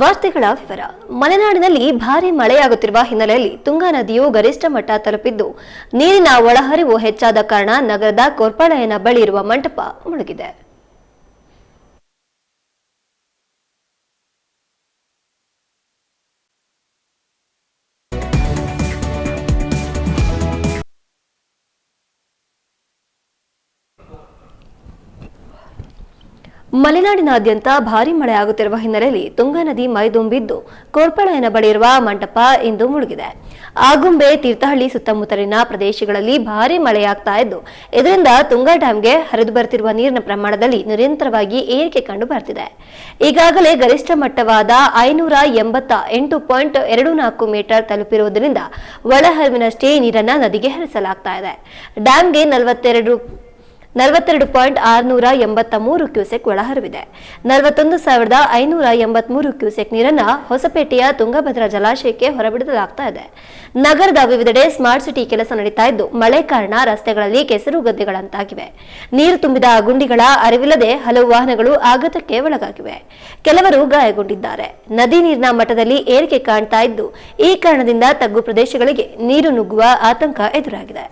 ವಾರ್ತೆಗಳ ವಿವರ. ಮಲೆನಾಡಿನಲ್ಲಿ ಭಾರಿ ಮಳೆಯಾಗುತ್ತಿರುವ ಹಿನ್ನೆಲೆಯಲ್ಲಿ ತುಂಗಾ ನದಿಯು ಗರಿಷ್ಠ ಮಟ್ಟ ತಲುಪಿದ್ದು, ನೀರಿನ ಒಳಹರಿವು ಹೆಚ್ಚಾದ ಕಾರಣ ನಗರದ ಕೋರ್ಪಾಳಯನ ಬಳಿ ಇರುವ ಮಂಟಪ ಮುಳುಗಿದೆ. ಮಲೆನಾಡಿನಾದ್ಯಂತ ಭಾರಿ ಮಳೆಯಾಗುತ್ತಿರುವ ಹಿನ್ನೆಲೆಯಲ್ಲಿ ತುಂಗಾ ನದಿ ಮೈದುಂಬಿದ್ದು ಕೋರ್ಪಳಯನ ಬಳಿ ಇರುವ ಮಂಟಪ ಇಂದು ಮುಳುಗಿದೆ. ಆಗುಂಬೆ, ತೀರ್ಥಹಳ್ಳಿ ಸುತ್ತಮುತ್ತಲಿನ ಪ್ರದೇಶಗಳಲ್ಲಿ ಭಾರಿ ಮಳೆಯಾಗ್ತಾ ಇದ್ದು, ಇದರಿಂದ ತುಂಗಾ ಡ್ಯಾಂಗೆ ಹರಿದು ಬರುತ್ತಿರುವ ನೀರಿನ ಪ್ರಮಾಣದಲ್ಲಿ ನಿರಂತರವಾಗಿ ಏರಿಕೆ ಕಂಡು ಬರ್ತಿದೆ. ಈಗಾಗಲೇ ಗರಿಷ್ಠ ಮಟ್ಟವಾದ ಐನೂರ ಎಂಬತ್ತ ಎಂಟು ಪಾಯಿಂಟ್ ಎರಡು ನಾಲ್ಕು ಮೀಟರ್ ತಲುಪಿರುವುದರಿಂದ ಒಳಹರಿವಿನಷ್ಟೇ ನೀರನ್ನು ನದಿಗೆ ಹರಿಸಲಾಗ್ತಾ ಇದೆ. ಡ್ಯಾಂಗೆ ನಲವತ್ತೆರಡು ನಲವತ್ತೆರಡು ಪಾಯಿಂಟ್ ಆರುನೂರ ಎಂಬತ್ತ ಮೂರು ಕ್ಯೂಸೆಕ್ ಒಳಹರಿವಿದೆ. ನಲವತ್ತೊಂದು ಸಾವಿರದ ಐನೂರ ಎಂಬತ್ಮೂರು ಕ್ಯೂಸೆಕ್ ನೀರನ್ನ ಹೊಸಪೇಟೆಯ ತುಂಗಭದ್ರಾ ಜಲಾಶಯಕ್ಕೆ ಹೊರಬಿಡಲಾಗ್ತಾ ಇದೆ. ನಗರದ ವಿವಿಧೆಡೆ ಸ್ಮಾರ್ಟ್ ಸಿಟಿ ಕೆಲಸ ನಡೀತಾ ಇದ್ದು, ಮಳೆ ಕಾರಣ ರಸ್ತೆಗಳಲ್ಲಿ ಕೆಸರು ಗದ್ದೆಗಳಂತಾಗಿವೆ. ನೀರು ತುಂಬಿದ ಗುಂಡಿಗಳ ಅರಿವಿಲ್ಲದೆ ಹಲವು ವಾಹನಗಳು ಆಘಾತಕ್ಕೆ ಒಳಗಾಗಿವೆ. ಕೆಲವರು ಗಾಯಗೊಂಡಿದ್ದಾರೆ. ನದಿ ನೀರಿನ ಮಟ್ಟದಲ್ಲಿ ಏರಿಕೆ ಕಾಣ್ತಾ ಇದ್ದು, ಈ ಕಾರಣದಿಂದ ತಗ್ಗು ಪ್ರದೇಶಗಳಿಗೆ ನೀರು ನುಗ್ಗುವ ಆತಂಕ ಎದುರಾಗಿದೆ.